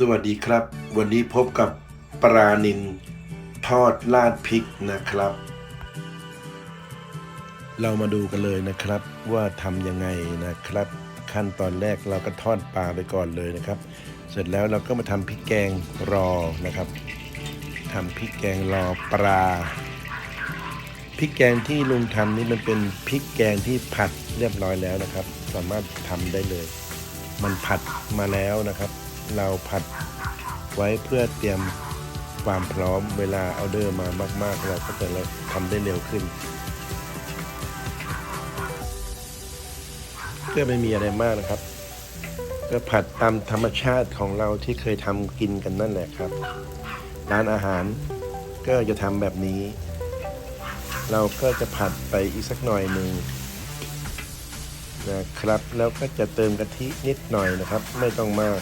สวัสดีครับ วันนี้พบกับปลานินทอดราดพริกนะครับ เรามาดูกันเลยนะครับว่าทำยังไงนะครับ ขั้นตอนแรกเราก็ทอดปลาไปก่อนเลยนะครับ เสร็จแล้วเราก็มาทำพริกแกงรอนะครับทำพริกแกงรอปลาพริกแกงที่ลุงทำนี่มันเป็นพริกแกงที่ผัดเรียบร้อยแล้วนะครับ สามารถทำได้เลย มันผัดมาแล้วนะครับ เราผัดไว้เพื่อเตรียมความพร้อมเวลาออเดอร์มามาก ๆ เราก็จะทำได้เร็วขึ้นก็ไม่มีอะไรมากนะครับ ก็ผัดตามธรรมชาติของเราที่เคยทำกินกันนั่นแหละครับ ร้านอาหารก็จะทำแบบนี้ เราก็จะผัดไปอีกสักหน่อยหนึ่งนะครับ แล้วก็จะเติมกะทินิดหน่อยนะครับ ไม่ต้องมาก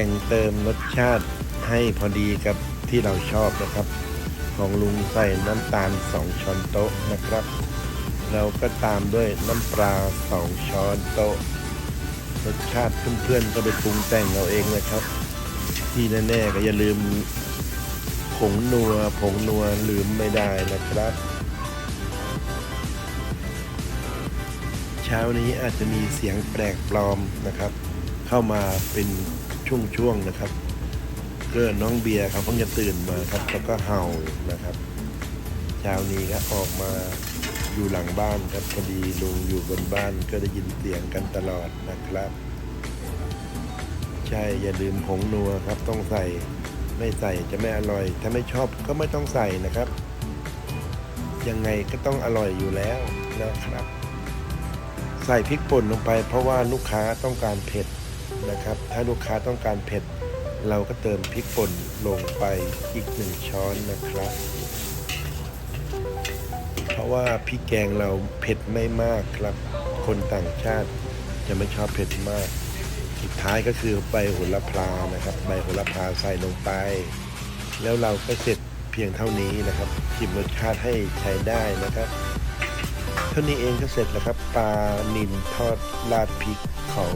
แต่งเติมรสชาติให้พอดีกับที่เราชอบนะครับ ของลุงใส่น้ำตาล 2 ช้อนโต๊ะนะครับ เราก็ตามด้วยน้ำปลา 2 ช้อนโต๊ะ รสชาติเพื่อนๆก็ไปปรุงแต่งเอาเองนะครับ ที่แน่ๆก็อย่าลืมผงนัวผงนัวลืมไม่ได้นะครับ เช้านี้อาจจะมีเสียงแปลกปลอมนะครับ เข้ามาเป็น ช่วงๆนะครับก็น้องเบียร์เขาเพิ่งจะตื่นมาครับแล้วก็เห่านะครับเช้านี้ก็ออกมาอยู่หลังบ้านครับพอดีลุงอยู่บนบ้านก็ได้ยินเสียงกันตลอดนะครับ ใช่อย่าลืมผงนัวครับต้องใส่ไม่ใส่จะไม่อร่อย ถ้าไม่ชอบก็ไม่ต้องใส่นะครับ ยังไงก็ต้องอร่อยอยู่แล้วนะครับ ใส่พริกป่นลงไปเพราะว่าลูกค้าต้องการเผ็ด นะครับ ถ้าลูกค้าต้องการเผ็ด เราก็เติมพริกป่นลงไปอีกหนึ่งช้อนนะครับ เพราะว่าพริกแกงเราเผ็ดไม่มากครับ คนต่างชาติจะไม่ชอบเผ็ดมาก สุดท้ายก็คือใบโหระพานะครับ ใบโหระพาใส่ลงไป แล้วเราก็เสร็จเพียงเท่านี้นะครับชิมรสชาติให้ใช้ได้นะครับเท่านี้เองก็เสร็จแล้วครับปลานินทอดราดพริกของ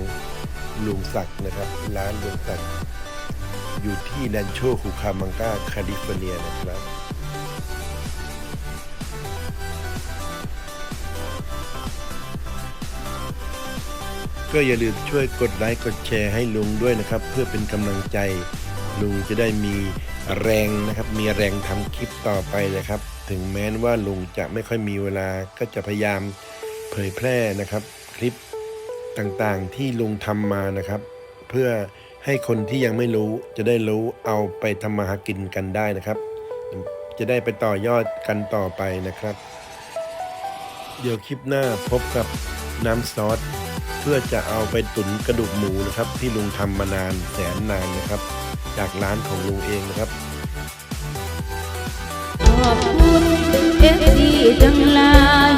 ลุงศักดิ์นะครับ ร้านลุงศักดิ์อยู่ที่แลนโชคูคามังกาแคลิฟอร์เนียนะครับก็อย่าลืมช่วยกดไลค์กดแชร์ให้ลุงด้วยนะครับ เพื่อเป็นกำลังใจ ลุงจะได้มีแรงนะครับ มีแรงทำคลิปต่อไปนะครับ ถึงแม้ว่าลุงจะไม่ค่อยมีเวลาก็จะพยายามเผยแพร่นะครับ คลิป ต่างๆที่ลุงทำมานะครับ เพื่อให้คนที่ยังไม่รู้จะได้รู้เอาไปทำมาหากินกันได้นะครับ จะได้ไปต่อยอดกันต่อไปนะครับ เดี๋ยวคลิปหน้าพบกับน้ำซอสเพื่อจะเอาไปตุ๋นกระดูกหมูนะครับ ที่ลุงทำมานานแสนนานนะครับ จากร้านของลุงเองนะครับขอบคุณเอฟซีทั้งหลาย